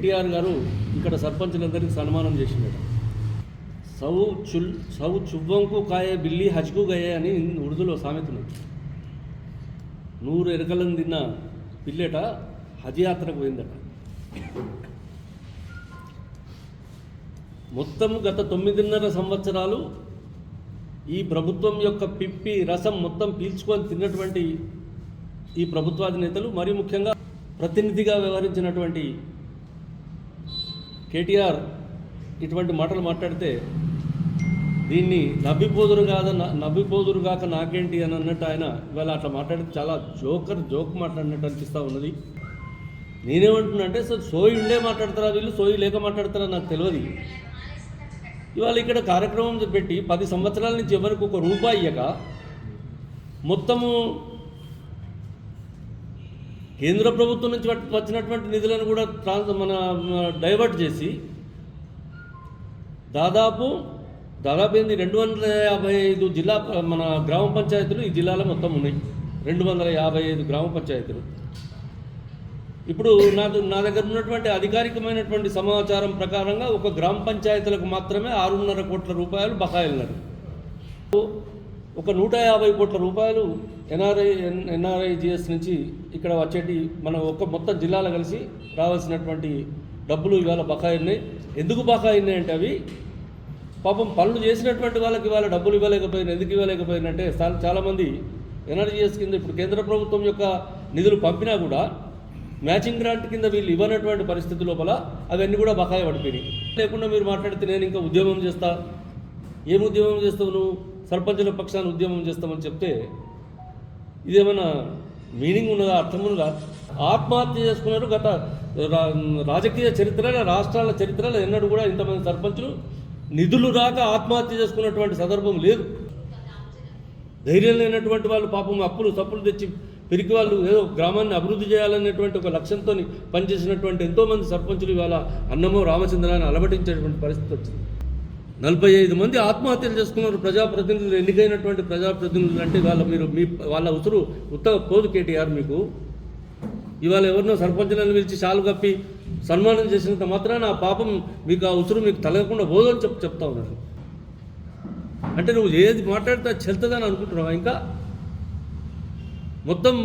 కేటీఆర్ గారు ఇక్కడ సర్పంచులందరికీ సన్మానం చేసిండట. సౌ చుల్ సౌ చువ్వంకు కాయే బిల్లి హజ్కు గయే అని ఉర్దూలో సామెత నూరు ఎరకలను తిన్న పిల్లట హజ్ యాత్రకు పోయిందట. మొత్తం గత తొమ్మిదిన్నర సంవత్సరాలు ఈ ప్రభుత్వం యొక్క పిప్పి రసం మొత్తం పీల్చుకొని తిన్నటువంటి ఈ ప్రభుత్వాధినేతలు మరి ముఖ్యంగా ప్రతినిధిగా వ్యవహరించినటువంటి కేటీఆర్ ఇటువంటి మాటలు మాట్లాడితే దీన్ని నవ్విపోదురు కాదు నవ్విపోదురు కాక నాకేంటి అని అన్నట్టు ఆయన ఇవాళ అట్లా మాట్లాడితే చాలా జోకర్ జోక్ మాట్లాడినట్టు అనిపిస్తూ ఉన్నది. నేనేమంటున్నా అంటే సార్ సోయి ఉండే మాట్లాడతారా వీళ్ళు? సోయి లేక మాట్లాడతారా నాకు తెలియదు ఇవాళ ఇక్కడ కార్యక్రమం పెట్టి పది సంవత్సరాల నుంచి ఎవరికి ఒక రూపాయి ఇయ్యక మొత్తము కేంద్ర ప్రభుత్వం నుంచి వచ్చినటువంటి నిధులను కూడా ట్రాన్స్ మన డైవర్ట్ చేసి దాదాపు దాదాపు ఏంది? రెండు వందల యాభై ఐదు జిల్లా మన గ్రామ పంచాయతీలు ఈ జిల్లాలో మొత్తం ఉన్నాయి. రెండు వందల యాభై ఐదు గ్రామ పంచాయతీలు. ఇప్పుడు నా నా దగ్గర ఉన్నటువంటి అధికారికమైనటువంటి సమాచారం ప్రకారంగా ఒక గ్రామ పంచాయతీలకు మాత్రమే ఆరున్నర కోట్ల రూపాయలు బకాయిలున్నారు ఒక నూట యాభై కోట్ల రూపాయలు ఎన్ఆర్ఐ ఎన్ఆర్ఐ జిఎస్ నుంచి ఇక్కడ వచ్చేటి మన ఒక్క మొత్తం జిల్లాలో కలిసి రావాల్సినటువంటి డబ్బులు ఇవాళ బకాయి ఉన్నాయి ఎందుకు బకాయి ఉన్నాయి అంటే అవి? పాపం పనులు చేసినటువంటి వాళ్ళకి ఇవాళ డబ్బులు ఇవ్వలేకపోయినా ఎందుకు ఇవ్వలేకపోయినంటే చాలా చాలామంది ఎన్ఆర్జీఎస్ కింద ఇప్పుడు కేంద్ర ప్రభుత్వం యొక్క నిధులు పంపినా కూడా మ్యాచింగ్ గ్రాంట్ కింద వీళ్ళు ఇవ్వనటువంటి పరిస్థితి లోపల అవన్నీ కూడా బకాయి పడిపోయినాయి. లేకుండా మీరు మాట్లాడితే నేను ఇంకా ఉద్యమం చేస్తా. ఏం ఉద్యమం చేస్తావు నువ్వు? సర్పంచుల పక్షాన ఉద్యమం చేస్తామని చెప్తే ఇదేమైనా మీనింగ్ ఉన్నదా అర్థం ఉన్నదా? ఆత్మహత్య చేసుకున్నారు గత రా- రాజకీయ చరిత్రలో రాష్ట్రాల చరిత్రలో ఎన్నడూ కూడా ఇంతమంది సర్పంచులు నిధులు రాక ఆత్మహత్య చేసుకున్నటువంటి సందర్భం లేదు. ధైర్యం లేనటువంటి వాళ్ళు పాపం అప్పులు తప్పులు తెచ్చి పెరిగి వాళ్ళు ఏదో గ్రామాన్ని అభివృద్ధి చేయాలనేటువంటి ఒక లక్ష్యంతో పనిచేసినటువంటి ఎంతోమంది సర్పంచులు ఇవాళ అన్నమో రామచంద్రాన్ని అలవటించేటువంటి పరిస్థితి వచ్చింది. నలభై ఐదు మంది ఆత్మహత్యలు చేసుకున్నారు. ప్రజాప్రతినిధులు ఎన్నికైనటువంటి ప్రజాప్రతినిధులు అంటే వాళ్ళ మీరు మీ వాళ్ళ ఉసురు ఉత్తర పోదు కేటీఆర్ మీకు. ఇవాళ ఎవరినో సర్పంచులను పిలిచి షాలు కప్పి సన్మానం చేసినంత మాత్రాన ఆ పాపం మీకు ఆ ఉసురు మీకు తలగకుండా పోదని చెప్పి చెప్తా ఉన్నాను అంటే నువ్వు ఏది మాట్లాడితే అది చెల్తుందని అనుకుంటున్నావా ఇంకా? మొత్తం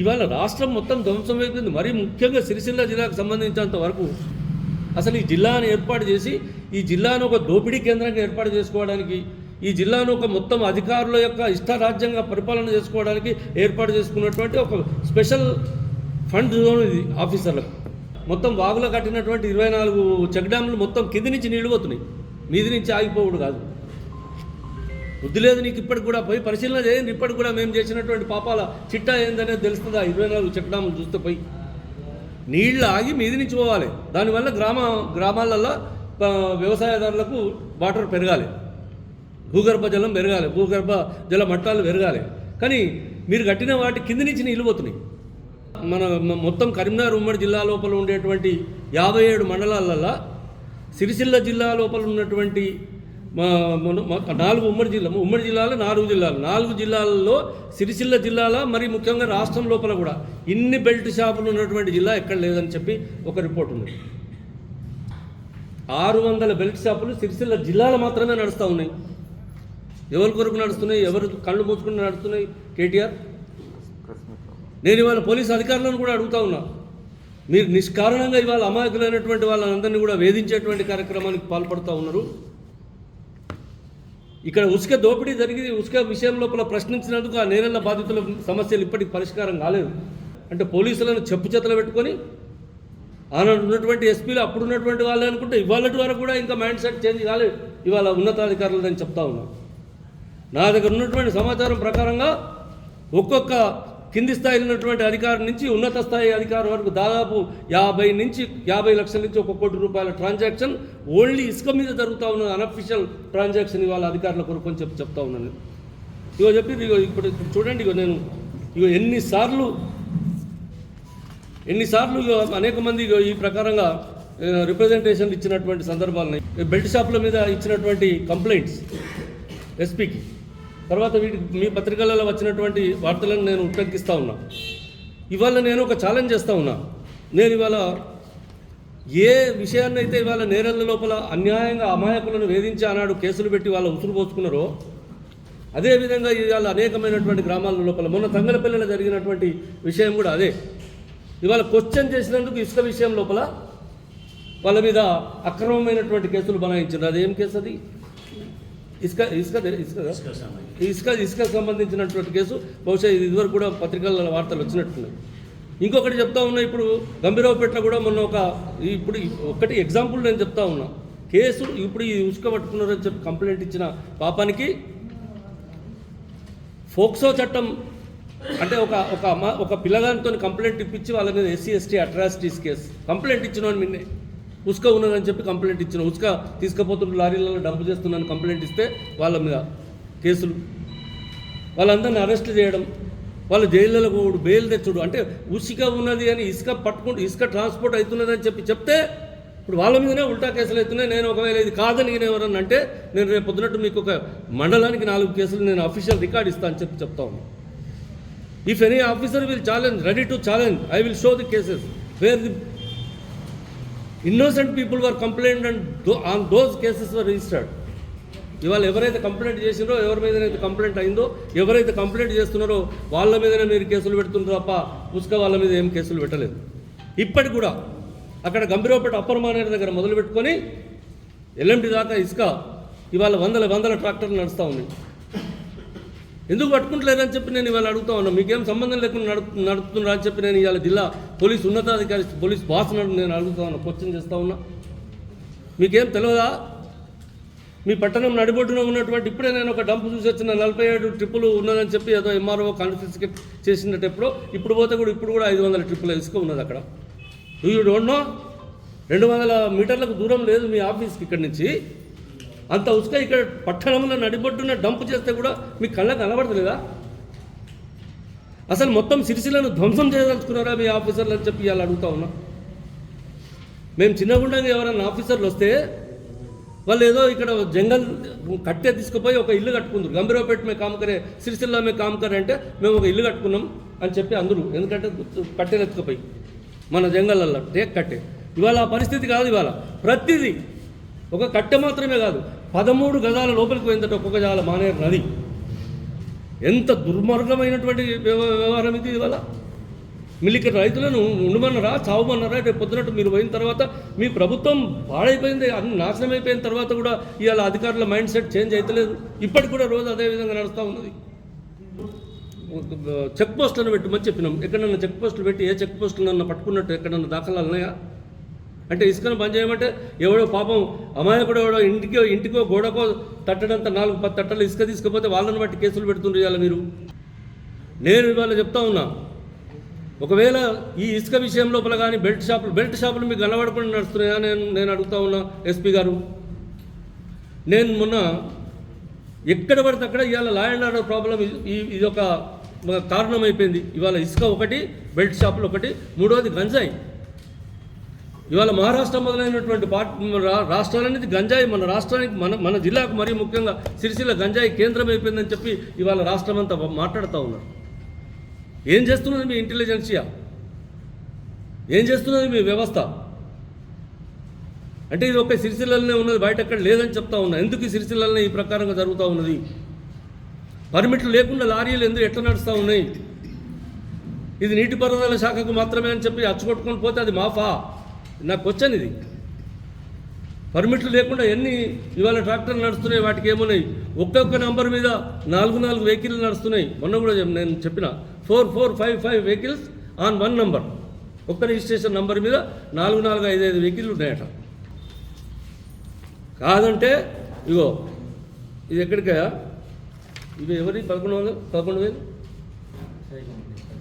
ఇవాళ రాష్ట్రం మొత్తం ధ్వంసం అయిపోయింది. మరీ ముఖ్యంగా సిరిసిల్ల జిల్లాకు సంబంధించినంత వరకు అసలు ఈ జిల్లాను ఏర్పాటు చేసి ఈ జిల్లాను ఒక దోపిడీ కేంద్రంగా ఏర్పాటు చేసుకోవడానికి ఈ జిల్లాను ఒక మొత్తం అధికారుల యొక్క ఇష్టరాజ్యంగా పరిపాలన చేసుకోవడానికి ఏర్పాటు చేసుకున్నటువంటి ఒక స్పెషల్ ఫండ్ జోన్ ఇది ఆఫీసర్లకు. మొత్తం వాగులో కట్టినటువంటి ఇరవై నాలుగు చెక్ డ్యాములు మొత్తం కింది నుంచి నీళ్ళు పోతున్నాయి. మీది నుంచి ఆగిపోవుడు కాదు. బుద్ధి లేదు నీకు ఇప్పటికి కూడా. పోయి పరిశీలన చేయండి. ఇప్పటికి కూడా మేము చేసినటువంటి పాపాల చిట్టా ఏందనేది తెలుస్తుందా? ఇరవై నాలుగు చెక్ డ్యాములు చూస్తే పోయి. నీళ్ళు ఆగి మీది నుంచి పోవాలి. దానివల్ల గ్రామ గ్రామాలలో వ్యవసాయదారులకు వాటర్ పెరగాలి. భూగర్భ జలం పెరగాలి. భూగర్భ జల మట్టాలు పెరగాలి. కానీ మీరు కట్టిన వాటి కింద నుంచి నీళ్ళు పోతున్నాయి. మన మొత్తం కరీంనగర్ ఉమ్మడి జిల్లా లోపల ఉండేటువంటి యాభై ఏడు మండలాలలో సిరిసిల్ల జిల్లా లోపల ఉన్నటువంటి మా మన- మా- నాలుగు ఉమ్మడి జిల్లా ఉమ్మడి జిల్లాలో నాలుగు జిల్లాలు. నాలుగు జిల్లాలలో సిరిసిల్ల జిల్లాలో మరి ముఖ్యంగా రాష్ట్రం లోపల కూడా ఇన్ని బెల్ట్ షాపులు ఉన్నటువంటి జిల్లా ఎక్కడ లేదని చెప్పి ఒక రిపోర్ట్ ఉంది. ఆరు వందల బెల్ట్ షాపులు సిరిసిల్ల జిల్లాలో మాత్రమే నడుస్తూ ఉన్నాయి. ఎవరి కొరకు నడుస్తున్నాయి? ఎవరు కళ్ళు మూసుకుని నడుస్తున్నాయి? కేటీఆర్? నేను ఇవాళ పోలీస్ అధికారులను కూడా అడుగుతా ఉన్నా. మీరు నిష్కారణంగా ఇవాళ అమాయకులైనటువంటి వాళ్ళందరినీ కూడా వేధించేటువంటి కార్యక్రమానికి పాల్పడుతూ ఉన్నారు. ఇక్కడ ఉసుక దోపిడీ జరిగి ఉసుక విషయం లోపల ప్రశ్నించినందుకు ఆ నేరెళ్ళ బాధితుల సమస్యలు ఇప్పటికి పరిష్కారం కాలేదు. అంటే పోలీసులను చెప్పు చేతలు పెట్టుకొని ఆనాడు ఉన్నటువంటి ఎస్పీలు అప్పుడు ఉన్నటువంటి వాళ్ళే అనుకుంటే ఇవాళ వరకు కూడా ఇంకా మైండ్ సెట్ చేంజ్ కాలేదు. ఇవాళ ఉన్నతాధికారులు నేను చెప్తా ఉన్నా. నా దగ్గర ఉన్నటువంటి సమాచారం ప్రకారంగా ఒక్కొక్క కింది స్థాయిలో ఉన్నటువంటి అధికారి నుంచి ఉన్నత స్థాయి అధికారం వరకు దాదాపు యాభై నుంచి యాభై లక్షల నుంచి ఒక కోటి రూపాయల ట్రాన్సాక్షన్. ఓన్లీ ఇసుక మీద జరుగుతూ ఉన్న అనఫిషియల్ ట్రాన్సాక్షన్ ఇవాళ అధికారుల కొరకు అని చెప్పి చెప్తా ఉన్నాను. ఇగో చెప్పి ఇగో ఇప్పుడు చూడండి ఇగో నేను ఇగో ఎన్నిసార్లు ఎన్నిసార్లు ఇగో అనేక మంది ఇగో ఈ ప్రకారంగా రిప్రజెంటేషన్ ఇచ్చినటువంటి సందర్భాలు ఉన్నాయి. బెల్ట్ షాపుల మీద ఇచ్చినటువంటి కంప్లైంట్స్ ఎస్పీకి తర్వాత వీటి మీ పత్రికలలో వచ్చినటువంటి వార్తలను నేను ఉట్టంకిస్తూ ఉన్నా. ఇవాళ నేను ఒక ఛాలెంజ్ చేస్తూ ఉన్నా. నేను ఇవాళ ఏ విషయాన్నైతే ఇవాళ నేరల లోపల అన్యాయంగా అమాయకులను వేధించి ఆనాడు కేసులు పెట్టి వాళ్ళ ఉసురు పోసుకున్నారో అదేవిధంగా ఇవాళ అనేకమైనటువంటి గ్రామాల లోపల మొన్న తంగలపల్లిలో జరిగినటువంటి విషయం కూడా అదే. ఇవాళ క్వశ్చన్ చేసినందుకు ఇసుక విషయం లోపల వాళ్ళ మీద అక్రమమైనటువంటి కేసులు బనాయించారు. అదేం కేసు అది? ఇసుక ఇసుక ఇసుక. ఇసుక ఇసుక సంబంధించినటువంటి కేసు బహుశా ఇది ఇదివరకు కూడా పత్రికల వార్తలు వచ్చినట్టున్నాయి. ఇంకొకటి చెప్తా ఉన్నా ఇప్పుడు గంభీరావుపేటలో కూడా మొన్న ఒక ఇప్పుడు ఒకటి ఎగ్జాంపుల్ నేను చెప్తా ఉన్నా. కేసు ఇప్పుడు ఈ ఉసుక పట్టుకున్నారని చెప్పి కంప్లైంట్ ఇచ్చిన పాపానికి ఫోక్సో చట్టం అంటే ఒక ఒక ఒక పిల్లగానితో కంప్లైంట్ ఇప్పించి వాళ్ళ మీద SC ST atrocities case. Complaint ఇచ్చిన వాడిని నిన్నే. ఉసుక ఉన్నదని చెప్పి కంప్లైంట్ ఇచ్చిన. ఉసుక తీసుకుపోతున్న లారీలలో డంప్ చేస్తున్నాను కంప్లైంట్ ఇస్తే వాళ్ళ మీద కేసులు. వాళ్ళందరిని అరెస్ట్ చేయడం. వాళ్ళు జైళ్ళలో కూడా బెయిల్ తెచ్చుడు. అంటే ఉసిక ఉన్నది అని ఇసుక పట్టుకుంటూ ఇసుక ట్రాన్స్పోర్ట్ అవుతున్నదని చెప్పి చెప్తే ఇప్పుడు వాళ్ళ మీదనే ఉల్టా కేసులు అవుతున్నాయి. నేను ఒకవేళ ఇది కాదని నేను ఎవరన్నా అంటే నేను రేపు పొద్దునట్టు మీకు ఒక మండలానికి నాలుగు కేసులు నేను అఫీషియల్ రికార్డ్ ఇస్తాను అని చెప్పి చెప్తా ఉన్నాను if any officer will challenge ready to challenge I will show the cases where the innocent people were complaint and on those cases were registered ఇవాళ ఎవరైతే కంప్లైంట్ చేసిందో ఎవరి మీదనైతే కంప్లైంట్ అయిందో ఎవరైతే కంప్లైంట్ చేస్తున్నారో వాళ్ళ మీదనే మీరు కేసులు పెడుతున్నారు తప్ప పుస్తక వాళ్ళ మీద ఏం కేసులు పెట్టలేదు. ఇప్పటికి కూడా అక్కడ గంభీరపేట అప్పర్ మానేరు దగ్గర మొదలు పెట్టుకొని ఎల్ఎండి దాకా ఇసుక ఇవాళ వందల వందల ట్రాక్టర్లు నడుస్తూ ఉన్నాయి. ఎందుకు పట్టుకుంటలేరని చెప్పి నేను ఇవాళ అడుగుతా ఉన్నా. మీకేం సంబంధం లేకుండా నడు నడుపుతున్నారు అని చెప్పి నేను ఇవాళ జిల్లా పోలీస్ ఉన్నతాధికారి పోలీస్ బాస్ నేను అడుగుతా ఉన్నా క్వశ్చన్ చేస్తా ఉన్నా. మీకేం తెలియదా మీ పట్టణం నడిబొడ్డున ఉన్నటువంటి ఇప్పుడే నేను ఒక డంప్ చూసి వచ్చిన నలభై ఏడు ట్రిప్పులు ఉన్నదని చెప్పి ఏదో ఎంఆర్ఓ కాన్ఫిస్కేట్ చేసినట్టు ఎప్పుడో. ఇప్పుడు పోతే కూడా ఇప్పుడు కూడా ఐదు వందల ట్రిప్పులు ఇసుక ఉన్నది అక్కడ. యూ డోంట్ నో రెండు వందల మీటర్లకు దూరం లేదు మీ ఆఫీస్కి ఇక్కడి నుంచి. అంత ఉసుక ఇక్కడ పట్టణంలో నడిబొడ్డున డంప్ చేస్తే కూడా మీ కళ్ళకు కనబడతలేదా? అసలు మొత్తం సిరిసిలను ధ్వంసం చేయదలుచుకున్నారా మీ ఆఫీసర్లు అని చెప్పి ఇవాళ అడుగుతా ఉన్నా. మేము చిన్నగుండంగా ఎవరైనా ఆఫీసర్లు వస్తే వాళ్ళు ఏదో ఇక్కడ జంగల్ కట్టే తీసుకుపోయి ఒక ఇల్లు కట్టుకుందరు. గంభీరపేట మీ కామకరే సిరిసిల్ల మే కామకరే అంటే మేము ఒక ఇల్లు కట్టుకున్నాం అని చెప్పి అందరూ. ఎందుకంటే కట్టెలు ఎత్తుకుపోయి మన జంగల్లో టేక్ కట్టే. ఇవాళ ఆ పరిస్థితి కాదు ఇవాళ. ప్రతిదీ ఒక కట్టె మాత్రమే కాదు పదమూడు గజాల లోపలికి పోయిందట ఒక్కొక్క జాల మానేరు నది. ఎంత దుర్మార్గమైనటువంటి వ్యవహారం ఇది ఇవాళ. మిల్లికి రైతులను ఉండమన్నారా చావమన్నారా రేపు పొద్దునట్టు మీరు పోయిన తర్వాత మీ ప్రభుత్వం పాడైపోయింది అన్ని నాశనం అయిపోయిన తర్వాత కూడా ఇవాళ అధికారుల మైండ్ సెట్ చేంజ్ అవుతలేదు ఇప్పటికి కూడా రోజు అదే విధంగా నడుస్తూ ఉన్నది. చెక్ పోస్టులను పెట్టమని చెప్పినాం. ఎక్కడన్నా చెక్ పోస్టులు పెట్టి ఏ చెక్ పోస్టులన్నా పట్టుకున్నట్టు ఎక్కడన్నా దాఖలాలు ఉన్నాయా? అంటే ఇసుకను బంద్ చేయమంటే ఎవడో పాపం అమాయకుడు ఎవడో ఇంటికో ఇంటికో గోడకో తట్టడంత నాలుగు పది తట్టలు ఇసుక తీసుకుపోతే వాళ్ళని బట్టి కేసులు పెడుతుండ్రు ఇవాళ మీరు. నేను ఇవాళ చెప్తా ఉన్నా ఒకవేళ ఈ ఇసుక విషయం లోపల కానీ బెల్ట్ షాపులు బెల్ట్ షాపులు మీకు కనబడకుండా నడుస్తున్నాయా నేను నేను అడుగుతా ఉన్నా ఎస్పీ గారు. నేను మొన్న ఎక్కడ పడితే అక్కడ ఇవాళ లా అండ్ ఆర్డర్ ప్రాబ్లం ఈ ఇది ఒక కారణం అయిపోయింది ఇవాళ ఇసుక ఒకటి బెల్ట్ షాపులు ఒకటి మూడవది గంజాయి. ఇవాళ మహారాష్ట్ర మొదలైనటువంటి పార్ట్ రా- రాష్ట్రాలనేది గంజాయి మన రాష్ట్రానికి మన మన జిల్లాకు మరీ ముఖ్యంగా సిరిసిల్ల గంజాయి కేంద్రం అయిపోయిందని చెప్పి ఇవాళ రాష్ట్రం అంతా మాట్లాడుతూ ఉన్నారు. ఏం చేస్తున్నది మీ ఇంటెలిజెన్సియా? ఏం చేస్తున్నది మీ వ్యవస్థ? అంటే ఇది ఒక సిరిసిల్లనే ఉన్నది బయట ఎక్కడ లేదని చెప్తా ఉన్నా. ఎందుకు ఈ సిరిసిల్లనే ఈ ప్రకారంగా జరుగుతూ ఉన్నది? పర్మిట్లు లేకుండా లారీలు ఎందుకు ఎట్లా నడుస్తూ ఉన్నాయి? ఇది నీటిపారుదల శాఖకు మాత్రమే అని చెప్పి అచ్చుకొట్టుకొని పోతే అది మాఫా? నాకు క్వశ్చన్ ఇది. పర్మిట్లు లేకుండా ఎన్ని ఇవాళ ట్రాక్టర్లు నడుస్తున్నాయి? వాటికి ఏమున్నాయి? ఒక్కొక్క నంబర్ మీద నాలుగు నాలుగు వెహికల్ నడుస్తున్నాయి. మొన్న కూడా నేను చెప్పిన. Four four five five vehicles on one number. ఒక్క రిజిస్ట్రేషన్ నంబర్ మీద నాలుగు నాలుగు ఐదు ఐదు వెహికల్ ఉన్నాయట. కాదంటే ఇగో ఇది ఎక్కడికా? ఇవి ఎవరి? పదకొండు వందలు? పదకొండు వేలు?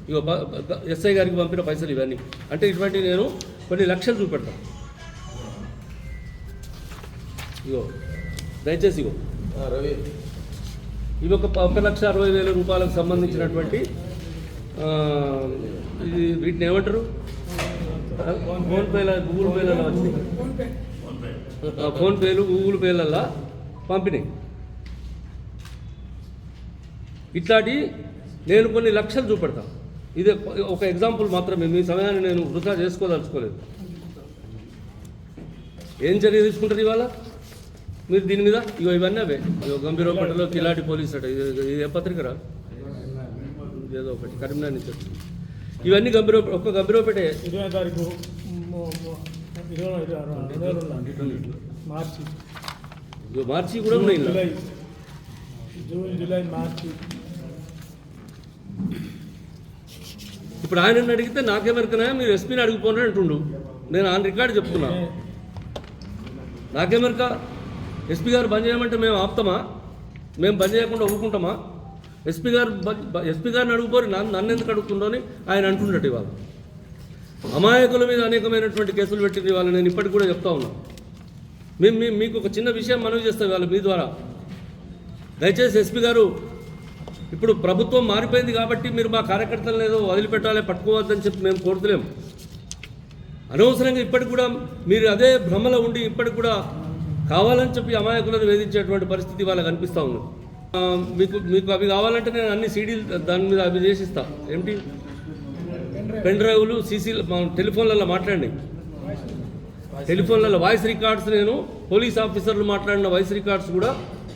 ఇగో ఎస్ఐ గారికి పంపిన పైసలు ఇవన్నీ. అంటే ఇటువంటి నేను కొన్ని లక్షలు చూపెడతాను ఇగో దయచేసి ఇగో. రవి. ఇవి ఒక ఒక లక్ష అరవై వేల రూపాయలకు సంబంధించినటువంటి ఇది వీటిని ఏమంటారు? ఫోన్ పేల గూగుల్ పేలలో వచ్చినాయి ఆ, ఫోన్ పేలు గూగుల్ పేలల్లా పంపినాయి. ఇట్లాంటి నేను కొన్ని లక్షలు చూపెడతాను ఇది ఒక ఎగ్జాంపుల్ మాత్రమే. మీ సమయాన్ని నేను వృధా చేసుకోదలుచుకోలేదు. ఏం చర్య తీసుకుంటారు ఇవాళ? మీరు దీని మీద? ఇగో ఇవన్నీ అవే. ఇగో గంభీరపేటలో కిలాడి పోలీస్ అట. ఇది ఏ పత్రిక రా ఏదో ఒకటి. కరీంనగర్ నుంచి వచ్చింది. ఇవన్నీ గంభీర ఒక్క గంభీరపేటే. ఇరవై తారీఖు మార్చి. ఇగో మార్చి కూడా ఉన్నాయి జూన్ జూలై మార్చి. ఇప్పుడు ఆయన అడిగితే నాకేమరికనా? మీరు ఎస్పీని అడిగిపోండి అంటుండు. నేను ఆన్ రికార్డు చెప్తున్నా. నాకేమరిక? ఎస్పీ గారు బంద్ చేయమంటే మేము ఆపుతామా? మేము బంద్ చేయకుండా ఊరుకుంటామా? ఎస్పీ గారు ఎస్పీ గారిని అడుగుపోరు. నన్ను నన్ను ఎందుకు అడుగుతుండో అని ఆయన అంటున్నట్టు ఇవాళ. అమాయకుల మీద అనేకమైనటువంటి కేసులు పెట్టింది ఇవాళ. నేను ఇప్పటికి కూడా చెప్తా ఉన్నా. మేము మీ- మీకు ఒక చిన్న విషయం మనవి చేస్తాం ఇవాళ మీ ద్వారా. దయచేసి ఎస్పీ గారు ఇప్పుడు ప్రభుత్వం మారిపోయింది కాబట్టి మీరు మా కార్యకర్తలను ఏదో వదిలిపెట్టాలి పట్టుకోవద్దని చెప్పి మేము కోరుతలేము. అనవసరంగా ఇప్పటికి కూడా మీరు అదే భ్రమలో ఉండి ఇప్పటికి కూడా కావాలని చెప్పి అమాయకులను వేధించేటువంటి పరిస్థితి వాళ్ళకి అనిపిస్తూ ఉంది. మీకు మీకు అవి కావాలంటే నేను అన్ని సీడీలు దాని మీద అవి చేసిస్తా. ఏంటి పెన్ డ్రైవ్లు సీసీ టెలిఫోన్లలో మాట్లాడండి. టెలిఫోన్లలో వాయిస్ రికార్డ్స్ నేను పోలీస్ ఆఫీసర్లు మాట్లాడిన వాయిస్ రికార్డ్స్ కూడా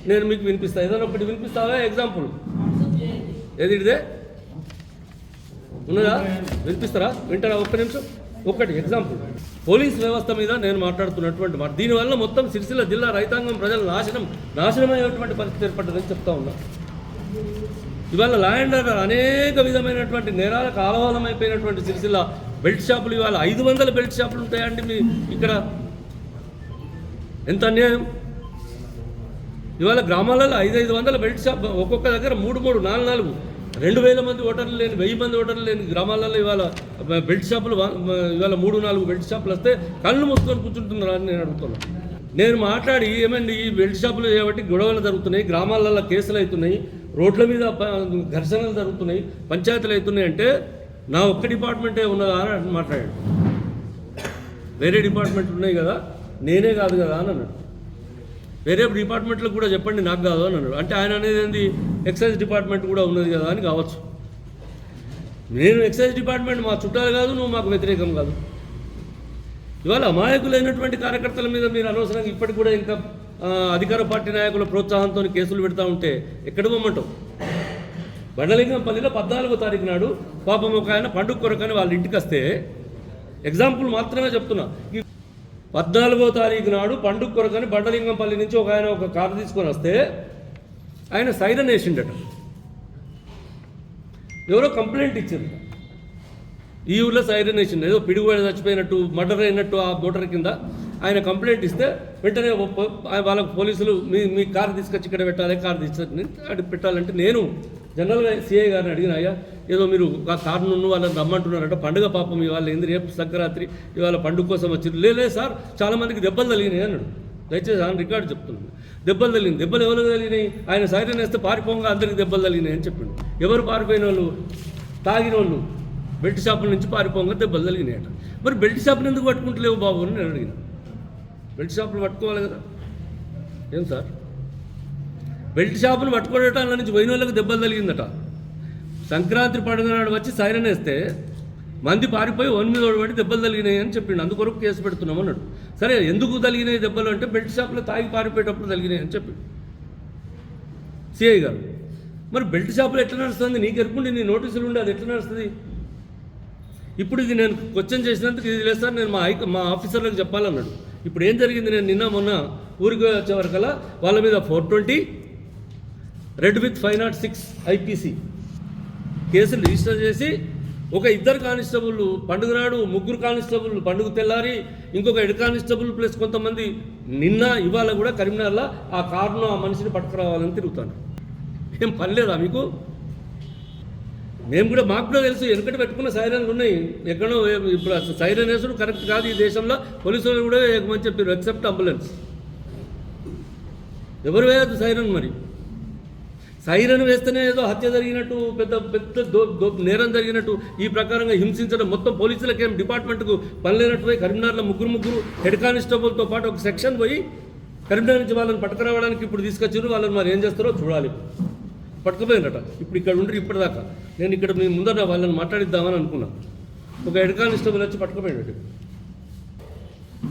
నేను మీకు వినిపిస్తా. ఏదైనా ఒకటి వినిపిస్తావా? ఎగ్జాంపుల్. ఏది ఇదే ఉన్నదా? వినిపిస్తారా? వింటారా? ఒక్క నిమిషం. ఒక్కటి ఎగ్జాంపుల్ పోలీస్ వ్యవస్థ మీద నేను మాట్లాడుతున్నటువంటి మాట. దీనివల్ల మొత్తం సిరిసిల్ల జిల్లా రైతాంగం ప్రజల నాశనం నాశనమయ్యేటువంటి పరిస్థితి ఏర్పడ్డదని చెప్తా ఉన్నా. ఇవాళ లా అండ్ ఆర్డర్ అనేక విధమైనటువంటి నేరాలకు ఆలవాలమైపోయినటువంటి సిరిసిల్ల బెల్ట్ షాపులు ఇవాళ ఐదు వందల బెల్ట్ షాపులు ఉంటాయండి మీ ఇక్కడ. ఎంత అన్యాయం? ఇవాళ గ్రామాలలో ఐదు ఐదు వందల బెల్ట్ షాప్ ఒక్కొక్క దగ్గర మూడు మూడు నాలుగు నాలుగు. రెండు వేల మంది ఓటర్లు లేని వెయ్యి మంది ఓటర్లు లేని గ్రామాలలో ఇవాళ బెల్ట్ షాపులు ఇవాళ మూడు నాలుగు బెల్ట్ షాపులు వస్తే కళ్ళు మూసుకొని కూర్చుంటున్నారు అని నేను అడుగుతున్నాను నేను మాట్లాడి ఏమండి ఈ బెల్ట్ షాపులు కాబట్టి గొడవలు జరుగుతున్నాయి గ్రామాలలో కేసులు అవుతున్నాయి రోడ్ల మీద ఘర్షణలు జరుగుతున్నాయి పంచాయతీలు అవుతున్నాయి అంటే నా ఒక్క డిపార్ట్మెంటే ఉన్నదా అని మాట్లాడాడు. వేరే డిపార్ట్మెంట్ ఉన్నాయి కదా నేనే కాదు కదా అని అన్నాడు. వేరే డిపార్ట్మెంట్లో కూడా చెప్పండి నాకు కాదు అని అన్నాడు. అంటే ఆయన అనేది ఏంది? ఎక్సైజ్ డిపార్ట్మెంట్ కూడా ఉన్నది కదా అని కావచ్చు. నేను ఎక్సైజ్ డిపార్ట్మెంట్ మా చుట్టాలు కాదు నువ్వు మాకు వ్యతిరేకం కాదు. ఇవాళ అమాయకులైనటువంటి కార్యకర్తల మీద మీరు అనవసరంగా ఇప్పటికి కూడా ఇంకా అధికార పార్టీ నాయకుల ప్రోత్సాహంతో కేసులు పెడతా ఉంటే ఎక్కడ పొమ్మంటావు బండలింగంపల్లిలో పద్నాలుగో తారీఖు నాడు పాపం ఒక ఆయన పండుగ కొరకని వాళ్ళ ఇంటికి వస్తే ఎగ్జాంపుల్ మాత్రమే చెప్తున్నా. పద్నాలుగో తారీఖు నాడు పండుగ కొరకని బండలింగంపల్లి నుంచి ఒక ఆయన ఒక కారు తీసుకొని వస్తే ఆయన సైరన్ వేసిండట. ఎవరో కంప్లైంట్ ఇచ్చింది. ఈ ఊళ్ళో సైరన్ వేసిండు. ఏదో పిడుగుబడి చచ్చిపోయినట్టు మర్డర్ అయినట్టు ఆ మోటార్ కింద ఆయన కంప్లైంట్ ఇస్తే వెంటనే వాళ్ళకు పోలీసులు మీ మీ కారు తీసుకొచ్చి ఇక్కడ పెట్టాలి కారు తీసుకొచ్చి అక్కడ పెట్టాలంటే నేను జనరల్గా సిఐ గారిని అడిగిన అయ్యా ఏదో మీరు ఆ కారు వాళ్ళని రమ్మంటున్నారంట పండుగ పాపం ఇవాళ ఏంది? రేపు సంక్రాంతి ఇవాళ పండుగ కోసం వచ్చి లేదు సార్ చాలా మందికి దెబ్బలు తగిలినాయి అన్నాడు. దయచేసి ఆయన రికార్డు చెప్తున్నాను దెబ్బలు తగిలింది. దెబ్బలు ఎవరు తగిలినాయి? ఆయన సైరన్ వేస్తే పారిపోగా అందరికి దెబ్బలు తగిలినాయి అని చెప్పిండు. ఎవరు పారిపోయిన వాళ్ళు తాగిన వాళ్ళు బెల్ట్ షాపుల నుంచి పారిపోగా దెబ్బలు తగిలినాయట మరి బెల్ట్ షాప్ని ఎందుకు పట్టుకుంటలేవు బాబు? అని నేను అడిగిన. బెల్ట్ షాపులు పట్టుకోవాలి కదా. ఏం సార్? బెల్ట్ షాపులు పట్టుకోవటాల నుంచి పోయిన వాళ్ళకి దెబ్బలు తగిలిందట. సంక్రాంతి పండుగ నాడు వచ్చి సైరన్ వేస్తే మంది పారిపోయి వన్ మీద పడి దెబ్బలు తగిలినాయి అని చెప్పిండు. అందుకొరకు కేసు పెడుతున్నాం అన్నాడు. సరే ఎందుకు తగిలినాయి దెబ్బలు అంటే బెల్ట్ షాప్లో తాగి పారిపోయేటప్పుడు తగిలినాయి అని చెప్పిండు సిఐ గారు మరి బెల్ట్ షాపులు ఎట్లా నడుస్తుంది? నీకు ఎరుకుండి నీ నోటీసులు ఉండి అది ఎట్లా నడుస్తుంది? ఇప్పుడు ఇది నేను క్వశ్చన్ చేసినందుకు ఇది లేదు సార్ నేను మా హైక మా ఆఫీసర్లకు చెప్పాలన్నాడు. ఇప్పుడు ఏం జరిగింది? నేను నిన్న మొన్న ఊరికి వచ్చే వరకల్లా వాళ్ళ మీద four twenty read with five nought six IPC. కేసులు రిజిస్టర్ చేసి ఒక ఇద్దరు కానిస్టేబుల్ పండుగ నాడు ముగ్గురు కానిస్టేబుల్ పండుగ తెల్లారి ఇంకొక ఎడు కానిస్టేబుల్ ప్లస్ కొంతమంది నిన్న ఇవాళ కూడా కరీంనగర్లో ఆ కారును ఆ మనిషిని పట్టుకురావాలని తిరుగుతాను. ఏం పని లేదా మీకు? మేము కూడా మాకు కూడా తెలుసు వెనకటి పెట్టుకున్న సైరన్లు ఉన్నాయి. ఎక్కడో ఇప్పుడు సైరన్ వేసుడు కరెక్ట్ కాదు ఈ దేశంలో. పోలీసులు కూడా వేయకమని చెప్పారు? ఎక్సెప్ట్ అంబులెన్స్ ఎవరు వేయద్దు సైరన్ మరి? సైరన్ వేస్తేనే ఏదో హత్య జరిగినట్టు పెద్ద పెద్ద దో- నేరం జరిగినట్టు ఈ ప్రకారంగా హింసించడం మొత్తం పోలీసులకేం డిపార్ట్మెంట్కు పని లేనట్టు పోయి కరీంనగర్లో ముగ్గురు ముగ్గురు హెడ్ కానిస్టేబుల్తో పాటు ఒక సెక్షన్ పోయి కరీంనగర్ నుంచి వాళ్ళని పట్టుకురావడానికి ఇప్పుడు తీసుకొచ్చారు. వాళ్ళని మరి ఏం చేస్తారో చూడాలి. పట్టుకుపోయినట ఇప్పుడు ఇక్కడ ఉండి ఇప్పటిదాకా. నేను ఇక్కడ మీ ముందర వాళ్ళని మాట్లాడిద్దామని అనుకున్నా. ఒక హెడ్ కానిస్టేబుల్ వచ్చి పట్టుకుపోయినట్టు.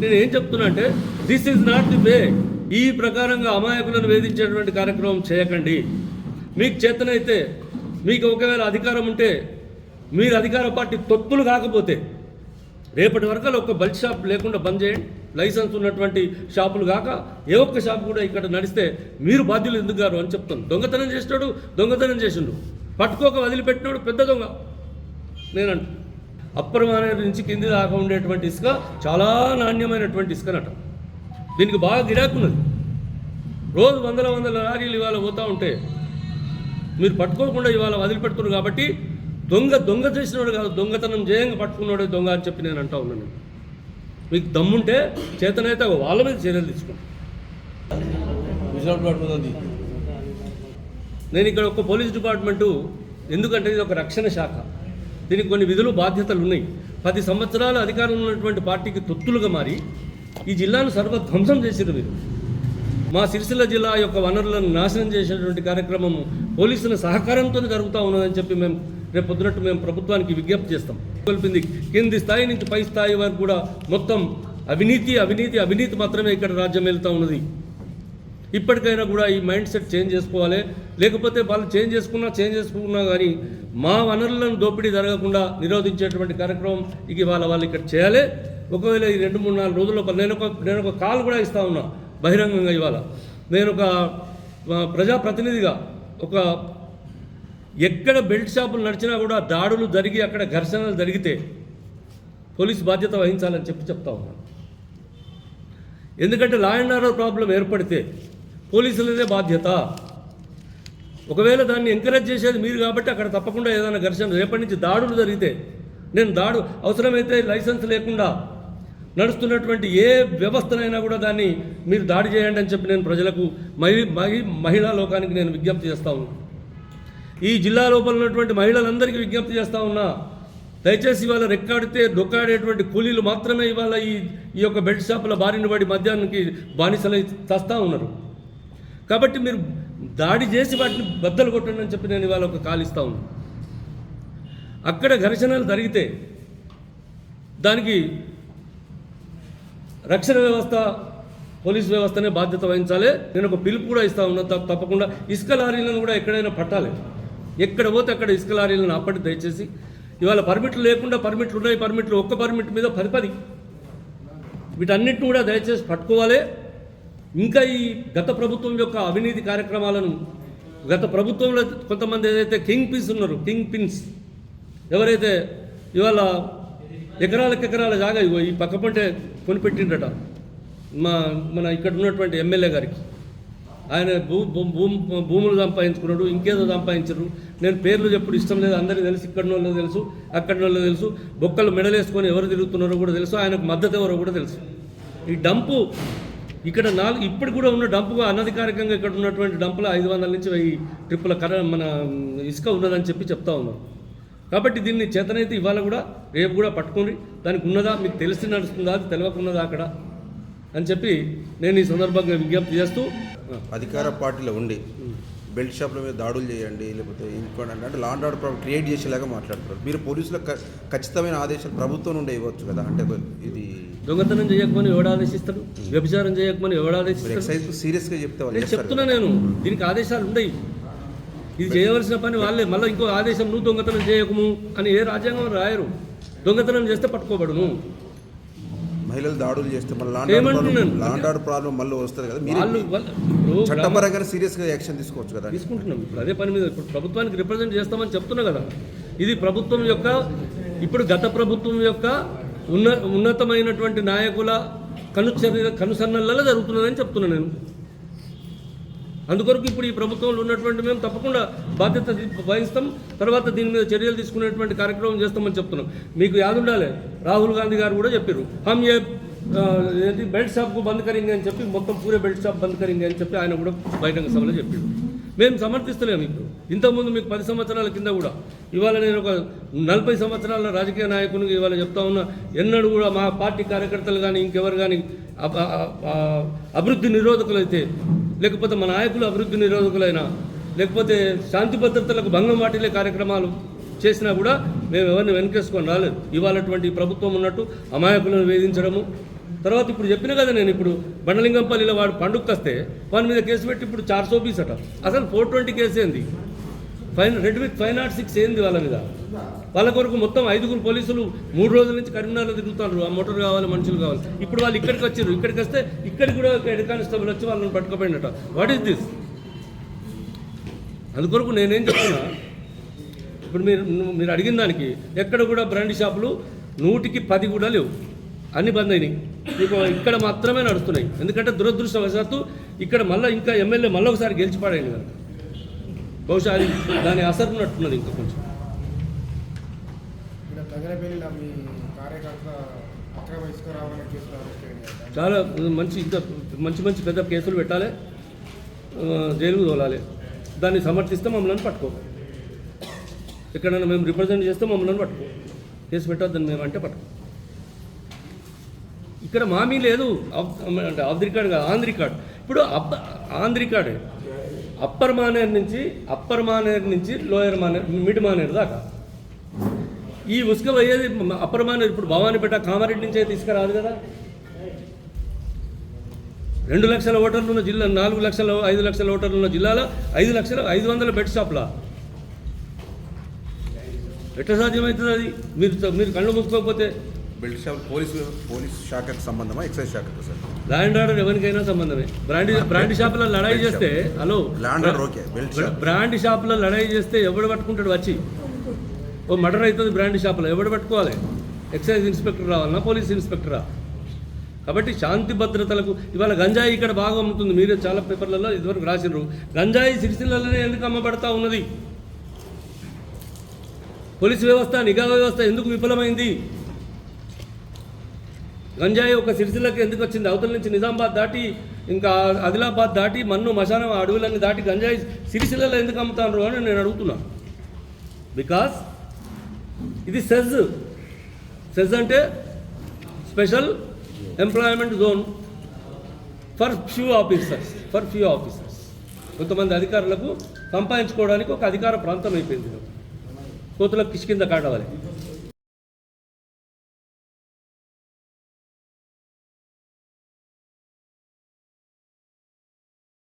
నేను ఏం చెప్తున్నా అంటే this is not the way ఈ ప్రకారంగా అమాయకులను వేధించేటువంటి కార్యక్రమం చేయకండి. మీకు చేతనైతే మీకు ఒకవేళ అధికారం ఉంటే మీరు అధికార పార్టీ తొత్తులు కాకపోతే రేపటి వరకు ఒక్క బల్క్ షాప్ లేకుండా బంద్ చేయండి. లైసెన్స్ ఉన్నటువంటి షాపులు కాక ఏ ఒక్క షాప్ కూడా ఇక్కడ నడిస్తే మీరు బాధ్యులు ఎందుకు గారు అని చెప్తాను దొంగతనం చేసినాడు దొంగతనం చేసిండు. పట్టుకోక వదిలిపెట్టినాడు పెద్ద దొంగ. నేనంట. అప్రమాణ నుంచి కింది దాకా ఉండేటువంటి ఇసుక చాలా నాణ్యమైనటువంటి ఇసుకనట. దీనికి బాగా గిరాకున్నది రోజు వందల వందల లారీలు ఇవాళ పోతూ ఉంటే మీరు పట్టుకోకుండా ఇవాళ వదిలిపెడుతున్నారు కాబట్టి దొంగ దొంగ చేసినవాడు కాదు దొంగతనం చేయంగా పట్టుకున్నాడే దొంగ అని చెప్పి నేను అంటా ఉన్నాను. మీకు దమ్ముంటే చేతనైతే వాళ్ళ మీద చర్యలు తీసుకోండి. నేను ఇక్కడ ఒక పోలీస్ డిపార్ట్మెంటు ఎందుకంటే ఇది ఒక రక్షణ శాఖ. దీనికి కొన్ని విధులు బాధ్యతలు ఉన్నాయి. పది సంవత్సరాల అధికారంలో ఉన్నటువంటి పార్టీకి తొత్తులుగా మారి ఈ జిల్లాను సర్వధ్వంసం చేసిరు మీరు మా సిరిసిల్ల జిల్లా యొక్క వనరులను నాశనం చేసేటువంటి కార్యక్రమం పోలీసుల సహకారంతో జరుగుతూ ఉన్నదని చెప్పి మేము రేపు పొద్దునట్టు మేము ప్రభుత్వానికి విజ్ఞప్తి చేస్తాం. కోల్పింది కింది స్థాయి నుంచి పై స్థాయి వరకు కూడా మొత్తం అవినీతి అవినీతి అవినీతి మాత్రమే ఇక్కడ రాజ్యం వెళ్తూ ఉన్నది. ఇప్పటికైనా కూడా ఈ మైండ్ సెట్ చేంజ్ చేసుకోవాలి. లేకపోతే వాళ్ళు చేంజ్ చేసుకున్నా చేంజ్ చేసుకున్నా కానీ మా వనరులను దోపిడీ జరగకుండా నిరోధించేటువంటి కార్యక్రమం ఇక ఇవాళ వాళ్ళు ఇక్కడ చేయాలి. ఒకవేళ ఈ రెండు మూడు నాలుగు రోజుల్లో నేను ఒక నేను ఒక కాల్ కూడా ఇస్తా ఉన్నా. బహిరంగంగా ఇవాళ నేను ఒక ప్రజాప్రతినిధిగా ఒక ఎక్కడ బెల్ట్ షాపులు నడిచినా కూడా దాడులు జరిగి అక్కడ ఘర్షణలు జరిగితే పోలీస్ బాధ్యత వహించాలని చెప్పి చెప్తా ఉన్నాను ఎందుకంటే లా అండ్ ఆర్డర్ ప్రాబ్లం ఏర్పడితే పోలీసులదే బాధ్యత. ఒకవేళ దాన్ని ఎంకరేజ్ చేసేది మీరు కాబట్టి అక్కడ తప్పకుండా ఏదైనా ఘర్షణ రేపటి నుంచి దాడులు జరిగితే నేను దాడు అవసరమైతే లైసెన్స్ లేకుండా నడుస్తున్నటువంటి ఏ వ్యవస్థనైనా కూడా దాన్ని మీరు దాడి చేయండి అని చెప్పి నేను ప్రజలకు మహి మహి మహిళా లోకానికి నేను విజ్ఞప్తి చేస్తా ఉన్నాను ఈ జిల్లా లోపల ఉన్నటువంటి మహిళలందరికీ విజ్ఞప్తి చేస్తా ఉన్నా. దయచేసి ఇవాళ రెక్కాడితే దొక్కాడేటువంటి కూలీలు మాత్రమే ఇవాళ ఈ ఈ యొక్క బెల్ట్ షాపుల బారిన పడి మధ్యాహ్నానికి బానిసలై తస్తా ఉన్నారు. కాబట్టి మీరు దాడి చేసి వాటిని బద్దలు కొట్టండి అని చెప్పి నేను ఇవాళ ఒక కాలిస్తా ఉన్నాను అక్కడ ఘర్షణలు జరిగితే దానికి రక్షణ వ్యవస్థ పోలీస్ వ్యవస్థనే బాధ్యత వహించాలి. నేను ఒక పిలుపు కూడా ఇస్తా ఉన్నా తప్పకుండా ఇసుక లారీలను కూడా ఎక్కడైనా పట్టాలి. ఎక్కడ పోతే అక్కడ ఇసుక లారీలను అప్పటి దయచేసి. ఇవాళ పర్మిట్లు లేకుండా పర్మిట్లు ఉన్నాయి పర్మిట్లు ఒక్క పర్మిట్ మీద పది పది వీటన్నిటిని కూడా దయచేసి పట్టుకోవాలి. ఇంకా ఈ గత ప్రభుత్వం యొక్క అవినీతి కార్యక్రమాలను గత ప్రభుత్వంలో కొంతమంది ఏదైతే కింగ్ పిన్స్ ఉన్నారు కింగ్ పిన్స్ ఎవరైతే ఇవాళ ఎకరాలకు ఎకరాల జాగా ఇగో ఈ పక్క పంటే కొనిపెట్టిండట మా మన ఇక్కడ ఉన్నటువంటి ఎమ్మెల్యే గారికి. ఆయన భూ భూ- భూ- భూములు సంపాదించుకున్నాడు ఇంకేదో సంపాదించరు. నేను పేర్లు చెప్పుడు ఇష్టం లేదు అందరికీ తెలుసు ఇక్కడ వాళ్ళు తెలుసు అక్కడ వాళ్ళు తెలుసు బొక్కలు మెడలేసుకొని ఎవరు తిరుగుతున్నారో కూడా తెలుసు ఆయనకు మద్దతు ఎవరో కూడా తెలుసు. ఈ డంపు ఇక్కడ నాలుగు ఇప్పుడు కూడా ఉన్న డంపుగా అనధికారికంగా ఇక్కడ ఉన్నటువంటి డంపులో ఐదు వందల నుంచి వెయ్యి ట్రిప్పుల కర మన ఇసుక ఉన్నదని చెప్పి చెప్తా ఉన్నాను కాబట్టి దీన్ని చేతనైతే ఇవాళ కూడా రేపు కూడా పట్టుకొని దానికి ఉన్నదా మీకు తెలిసి నడుస్తుందా అది తెలియకున్నదా అక్కడ? అని చెప్పి నేను ఈ సందర్భంగా విజ్ఞప్తి చేస్తూ అధికార పార్టీలో ఉండి బెల్ట్ షాప్ల మీద దాడులు చేయండి లేకపోతే ఇంకోటి అంటే అంటే లాండ్ ఆర్డర్ ప్రాబ్లం క్రియేట్ చేసేలాగా మాట్లాడుతున్నారు. మీరు పోలీసులకు ఖచ్చితమైన ఆదేశాలు ప్రభుత్వం నుండి ఇవ్వచ్చు కదా? అంటే ఇది దొంగతనం చేయకమని ఎవడు ఆదేశిస్తాడు? వ్యభిచారం చేయకమని ఎవడు ఆదేశిస్తాడు? ఎక్సైజ్ సీరియస్గా చెప్తే చెప్తున్నా నేను. దీనికి ఆదేశాలు ఉండయి. ఇది చేయవలసిన పని వాళ్ళే. మళ్ళీ ఇంకో ఆదేశం నువ్వు దొంగతనం చేయకము అని ఏ రాజ్యాంగం రాయరు. దొంగతనం చేస్తే పట్టుకోబడును. మహిళలు దాడులు చేస్తే మళ్ళీ లాండ్? ఆర్డర్ ప్రాబ్లం మళ్ళీ వస్తుంది కదా. మీరు చట్టపరంగా సీరియస్గా యాక్షన్ తీసుకోవచ్చు కదా. తీసుకుంటున్నాం. ఇప్పుడు అదే పని మీద ఇప్పుడు ప్రభుత్వానికి రిప్రజెంట్ చేస్తామని చెప్తున్నా కదా. ఇది ప్రభుత్వం యొక్క ఇప్పుడు గత ప్రభుత్వం యొక్క ఉన్న ఉన్నతమైనటువంటి నాయకుల కనుచర్య కనుసన్నలలో జరుగుతున్నదని చెప్తున్నా నేను. అందుకొరకు ఇప్పుడు ఈ ప్రభుత్వంలో ఉన్నటువంటి మేము తప్పకుండా బాధ్యత వహిస్తాం. తర్వాత దీని మీద చర్యలు తీసుకునేటువంటి కార్యక్రమం చేస్తామని చెప్తున్నాం. మీకు యాదుండాలే రాహుల్ గాంధీ గారు కూడా చెప్పారు. హమ్ ఏ ఏంటి బెల్ట్ షాప్కు బంద్ కరింగ్ అని చెప్పి మొత్తం పూరే బెల్ట్ షాప్ బంద్ కరింగ్ అని చెప్పి ఆయన కూడా బహిరంగ సభలో చెప్పాడు మేము సమర్థిస్తలేము ఇప్పుడు. ఇంతకుముందు మీకు పది సంవత్సరాల కింద కూడా ఇవాళ నేను ఒక నలభై సంవత్సరాల రాజకీయ నాయకునికి ఇవాళ చెప్తా ఉన్నా ఎన్నడూ కూడా మా పార్టీ కార్యకర్తలు కానీ ఇంకెవరు కానీ అభివృద్ధి నిరోధకులు అయితే అభివృద్ధి నిరోధకులైతే లేకపోతే మన నాయకులు అభివృద్ధి నిరోధకులైన లేకపోతే శాంతి భద్రతలకు భంగం వాటిల్లే కార్యక్రమాలు చేసినా కూడా మేము ఎవరిని వెనకేసుకొని రాలేదు. ఇవాళటువంటి ప్రభుత్వం ఉన్నట్టు అమాయకులను వేధించడము. తర్వాత ఇప్పుడు చెప్పిన కదా నేను ఇప్పుడు బండలింగంపల్లిలో వాడు పండుగకొస్తే వాని మీద కేసు పెట్టి ఇప్పుడు చార్ సోపీస్ అట. అసలు ఫోర్ ట్వంటీ కేసు ఏంది? Five read with five nought six ఏంది వాళ్ళ మీద? వాళ్ళ కొరకు మొత్తం ఐదుగురు పోలీసులు మూడు రోజుల నుంచి కరీంనగర్లో తిరుగుతున్నారు. ఆ మోటార్ కావాలి మనుషులు కావాలి. ఇప్పుడు వాళ్ళు ఇక్కడికి వచ్చారు. ఇక్కడికి వస్తే ఇక్కడికి కూడా హెడ్ కానిస్టేబుల్ వచ్చి వాళ్ళని పట్టుకుపోయినట వాట్ ఈస్ దిస్ అందుకొరకు నేనేం చెప్తున్నా ఇప్పుడు మీరు మీరు అడిగిన దానికి ఎక్కడ కూడా బ్రాండ్ షాపులు నూటికి పది కూడా లేవు. అన్ని బంద్ అయినాయి. మీకు ఇక్కడ మాత్రమే నడుస్తున్నాయి. ఎందుకంటే దురదృష్టవశాత్తు ఇక్కడ మళ్ళీ ఇంకా ఎమ్మెల్యే మళ్ళీ ఒకసారి గెలిచి కనుక బహుశా అది దాని అసరు ఉన్నట్టున్నది ఇంకా కొంచెం. మీ కార్యకర్త అక్రమ ఇసుక కేసులో అరెస్ట్ చాలా మంచి ఇంత మంచి మంచి పెద్ద కేసులు పెట్టాలి. జైలుకు తోలాలి. దాన్ని సమర్థిస్తే మమ్మల్ని పట్టుకో. ఎక్కడైనా మేము రిప్రజెంట్ చేస్తే మమ్మల్ని పట్టుకో. కేసు పెట్టొద్దని మేము అంటే పట్టుకో. ఇక్కడ మామీ లేదు. అంటే ఆఫ్ ది రికార్డ్ కాదు ఆన్ రికార్డ్. ఇప్పుడు అప్ ఆన్ రికార్డే. అప్పర్ మానేర్ నుంచి అప్పర్ మానేర్ నుంచి లోయర్ మానేర్ మిడ్ మానేర్ దాకా. ఈ ఉసుక పోయేది అప్పర్ మానేర్ ఇప్పుడు భవానీపేట కామారెడ్డి నుంచే తీసుకురాదు కదా. రెండు లక్షల ఓటర్లు ఉన్న జిల్లా నాలుగు లక్షల ఐదు లక్షల ఓటర్లు ఉన్న జిల్లాలో ఐదు లక్షల ఐదు వందల బెడ్ షాప్లా? ఎట్లా సాధ్యమవుతుంది అది? మీరు మీరు కళ్ళు మూసుకోకపోతే. బెల్ట్ షాప్ పోలీసు పోలీస్ శాఖకు సంబంధమా ఎక్సైజ్ శాఖకు సార్ ల్యాండ్ ఆర్డర్ ఎవరికైనా సంబంధమే. బ్రాండ్ బ్రాండ్ షాపులో లడాయి చేస్తే hello? Land order okay belt brand షాపులో లడాయి చేస్తే ఎవడు పట్టుకుంటాడు వచ్చి? ఓ మర్డర్ అవుతుంది బ్రాండ్ షాప్లో. ఎవడు పట్టుకోవాలి? ఎక్సైజ్ ఇన్స్పెక్టర్ రావాలన్నా పోలీస్ ఇన్స్పెక్టరా? కాబట్టి శాంతి భద్రతలకు ఇవాళ గంజాయి ఇక్కడ బాగా అమ్ముతుంది. మీరే చాలా పేపర్లలో ఇదివరకు రాసినారు గంజాయి సిరిసిల్లలోనే ఎందుకు అమ్మబడతా ఉన్నది? పోలీసు వ్యవస్థ నిఘా వ్యవస్థ ఎందుకు విఫలమైంది? గంజాయి ఒక సిరిసిల్లకి ఎందుకు వచ్చింది? అవతల నుంచి నిజామాబాద్ దాటి ఇంకా ఆదిలాబాద్ దాటి మన్ను మశానం అడవులన్నీ దాటి గంజాయి సిరిసిల్లలో ఎందుకు అమ్ముతారు అని నేను అడుగుతున్నాను బికాస్ ఇది సెజ్. సెజ్ అంటే special employment zone for few officers for few officers. కొంతమంది అధికారులకు సంపాదించుకోవడానికి ఒక అధికార ప్రాంతం అయిపోయింది. కోతులకు కిష్కింద కాడవాలి